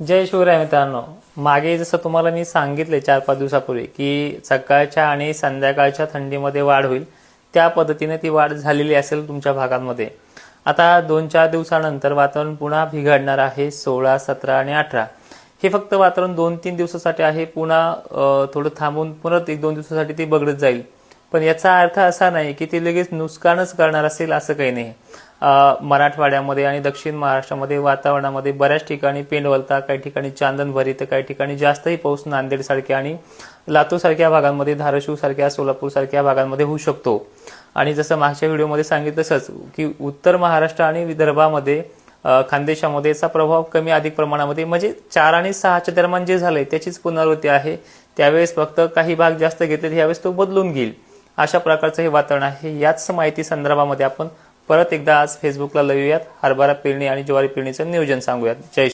जय शिवराय मित्रांनो. मागे जसं तुम्हाला मी सांगितले चार पाच दिवसापूर्वी की सकाळच्या आणि संध्याकाळच्या थंडीमध्ये वाढ होईल त्या पद्धतीने ती वाढ झालेली असेल तुमच्या भागांमध्ये. आता दोन चार दिवसानंतर वातावरण पुन्हा बिघडणार आहे सोळा सतरा आणि अठरा. हे फक्त वातावरण दोन तीन दिवसासाठी आहे पुन्हा थोडं थांबून परत एक दोन दिवसासाठी ती बघडत जाईल. पण याचा अर्थ असा नाही की ती लगेच नुकसानच करणार असेल असं काही नाही. मराठवाड्यामध्ये आणि दक्षिण महाराष्ट्रामध्ये वातावरणामध्ये बऱ्याच ठिकाणी पेंडवलता काही ठिकाणी चांदणभरी तर काही ठिकाणी जास्तही पाऊस नांदेडसारख्या आणि लातूरसारख्या भागांमध्ये धाराशिव सारख्या सोलापूर सारख्या भागांमध्ये होऊ शकतो. आणि जसं मागच्या व्हिडिओमध्ये सांगितलं तसंच की उत्तर महाराष्ट्र आणि विदर्भामध्ये खानदेशामध्ये याचा प्रभाव कमी अधिक प्रमाणामध्ये म्हणजे चार आणि सहाच्या दरम्यान जे झालंय त्याचीच पुनरावृत्ती आहे. त्यावेळेस फक्त काही भाग जास्त घेतले त्यावेळेस तो बदलून घेईल. अशा प्रकारचं हे वातावरण आहे. याच माहिती संदर्भामध्ये आपण परत एकदा आज फेसबुकला लवूयात हरभरा पेरणी आणि ज्वारी पेरणीचं नियोजन सांगूयात. जय